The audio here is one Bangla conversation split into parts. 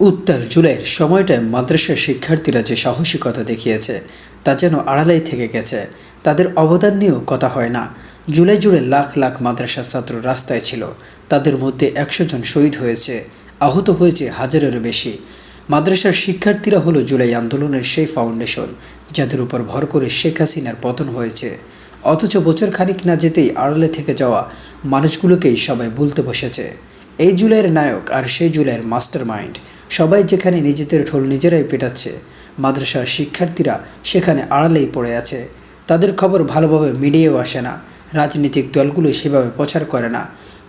উত্তাল জুলাইয়ের সময়টায় মাদ্রাসার শিক্ষার্থীরা যে সাহসিকতা দেখিয়েছে, তা যেন আড়ালেই থেকে গেছে। তাদের অবদান নিয়েও কথা হয় না। জুলাই জুড়ে লাখ লাখ মাদ্রাসার ছাত্র রাস্তায় ছিল। তাদের মধ্যে একশো জন শহীদ হয়েছে, আহত হয়েছে হাজারেরও বেশি। মাদ্রাসার শিক্ষার্থীরা হলো জুলাই আন্দোলনের সেই ফাউন্ডেশন, যাদের উপর ভর করে শেখ হাসিনার পতন হয়েছে। অথচ বছর খানিক না যেতেই আড়ালে থেকে যাওয়া মানুষগুলোকেই সবাই বলতে বসেছে, এই জুলাইয়ের নায়ক আর সেই জুলাইয়ের মাস্টার মাইন্ড সবাই যেখানে নিজেদের ঢোল নিজেরাই পেটাচ্ছে, মাদ্রাসার শিক্ষার্থীরা সেখানে আড়ালেই পড়ে আছে। তাদের খবর ভালোভাবে মিডিয়েও আসে না, রাজনৈতিক দলগুলো সেভাবে প্রচার করে না।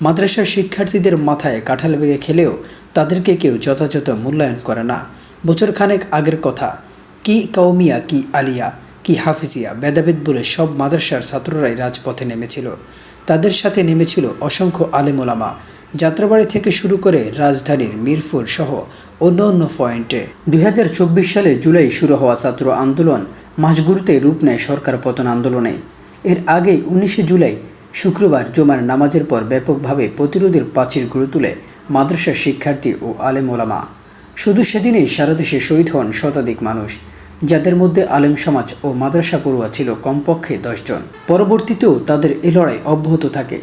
মাদ্রাসার শিক্ষার্থীদের মাথায় কাঁঠাল বেগে খেলেও তাদেরকে কেউ যথাযথ মূল্যায়ন করে না। বছর খানেক আগের কথা, কি কৌমিয়া কি আলিয়া? কি হাফিজিয়া বেদাবেদ বলে সব মাদ্রাসার ছাত্ররাই রাজপথে নেমেছিল। তাদের সাথে নেমেছিল অসংখ্য আলেমোলামা যাত্রাবাড়ি থেকে শুরু করে রাজধানীর মিরপুর সহ অন্য অন্য পয়েন্টে। দু হাজার চব্বিশ সালে জুলাই শুরু হওয়া ছাত্র আন্দোলন মাসগুরুতে রূপ নেয় সরকার পতন আন্দোলনে। এর আগে উনিশে জুলাই শুক্রবার জুমার নামাজের পর ব্যাপকভাবে প্রতিরোধের প্রাচীর গড়ে তুলে মাদ্রাসার শিক্ষার্থী ও আলেম ওলামা। শুধু সেদিনেই সারা দেশে শহীদ হন শতাধিক মানুষ। যাদের মধ্যে আলেম সমাজ ও মাদ্রাসা পড়ুয়া ছিল কমপক্ষে দশজন। পরবর্তীতেও তাদের এ লড়াই অব্যাহত থাকে।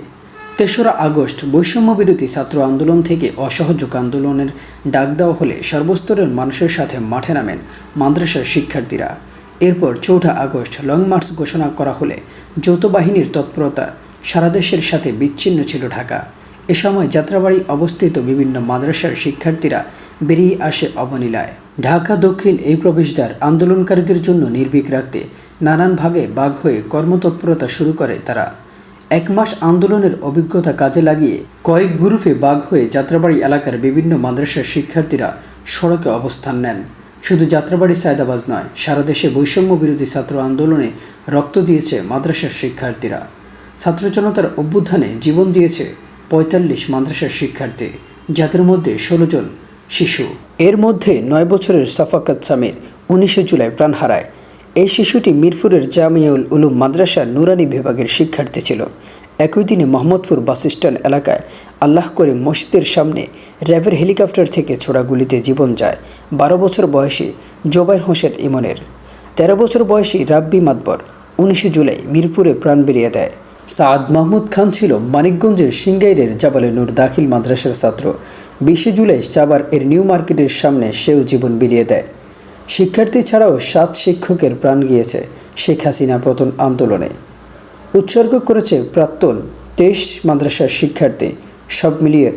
তেসরা আগস্ট বৈষম্য বিরোধী ছাত্র আন্দোলন থেকে অসহযোগ আন্দোলনের ডাক দেওয়া হলে সর্বস্তরের মানুষের সাথে মাঠে নামেন মাদ্রাসার শিক্ষার্থীরা। এরপর চৌঠা আগস্ট লং মার্চ ঘোষণা করা হলে যৌথ বাহিনীর তৎপরতা সারা দেশের সাথে বিচ্ছিন্ন ছিল ঢাকা। এ সময় যাত্রাবাড়ি অবস্থিত বিভিন্ন মাদ্রাসার শিক্ষার্থীরা বেরিয়ে আসে অবনীলায়। ঢাকা, দক্ষিণ এই প্রবেশদ্বার আন্দোলনকারীদের জন্য নির্ভীক রাখতে নানান ভাগে বাঘ হয়ে কর্মতৎপরতা শুরু করে তারা। এক মাস আন্দোলনের অভিজ্ঞতা কাজে লাগিয়ে কয়েক গ্রুপে বাঘ হয়ে যাত্রাবাড়ি এলাকার বিভিন্ন মাদ্রাসার শিক্ষার্থীরা সড়কে অবস্থান নেন। শুধু যাত্রাবাড়ি সায়দাবাজ নয়, সারা দেশে বৈষম্য বিরোধী ছাত্র আন্দোলনে রক্ত দিয়েছে মাদ্রাসার শিক্ষার্থীরা। ছাত্র জনতার অভ্যুত্থানে জীবন দিয়েছে পঁয়তাল্লিশ মাদ্রাসার শিক্ষার্থী, যাদের মধ্যে ষোলো জন শিশু। এর মধ্যে নয় বছরের সাফাকাত সামির উনিশে জুলাই প্রাণ হারায়। এই শিশুটি মিরপুরের জামিয়াউল উলুম মাদ্রাসা নুরানি বিভাগের শিক্ষার্থী ছিল। একই দিনে মোহাম্মদপুর বাসস্ট্যান্ড এলাকায় আল্লাহ করে মসজিদের সামনে র্যাবের হেলিকপ্টার থেকে ছোড়া গুলিতে জীবন যায় বারো বছর বয়সী জোবাইর হোসেন ইমনের। তেরো বছর বয়সী রাব্বি মাতবর উনিশে জুলাই মিরপুরে প্রাণ বেরিয়ে দেয়। সাদ মাহমুদ খান ছিল মানিকগঞ্জের সিঙ্গাইরের জাবালে নূর দাখিল মাদ্রাসার ছাত্র। বিশে জুলাই চাবার এর নিউ মার্কেটের সামনে সেও জীবন বিলিয়ে দেয়। শিক্ষার্থী ছাড়াও সাত শিক্ষকের প্রাণ গিয়েছে শেখ হাসিনা পতন আন্দোলনে। উৎসর্গ করেছে প্রাক্তন তেইশ মাদ্রাসার শিক্ষার্থী। সব মিলিয়ে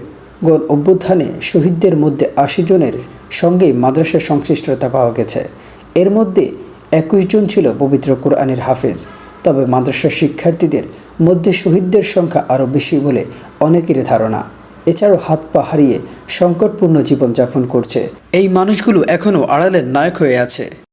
গণ অভ্যুত্থানে শহীদদের মধ্যে আশি জনের সঙ্গেই মাদ্রাসার সংশ্লিষ্টতা পাওয়া গেছে। এর মধ্যে একুশ জন ছিল পবিত্র কোরআনের হাফেজ। তবে মাদ্রাসার শিক্ষার্থীদের মধ্যে শহীদদের সংখ্যা আরও বেশি বলে অনেকেরই ধারণা। এছাড়াও হাত পা হারিয়ে সংকটপূর্ণ জীবনযাপন করছে। এই মানুষগুলো এখনও আড়ালের নায়ক হয়ে আছে।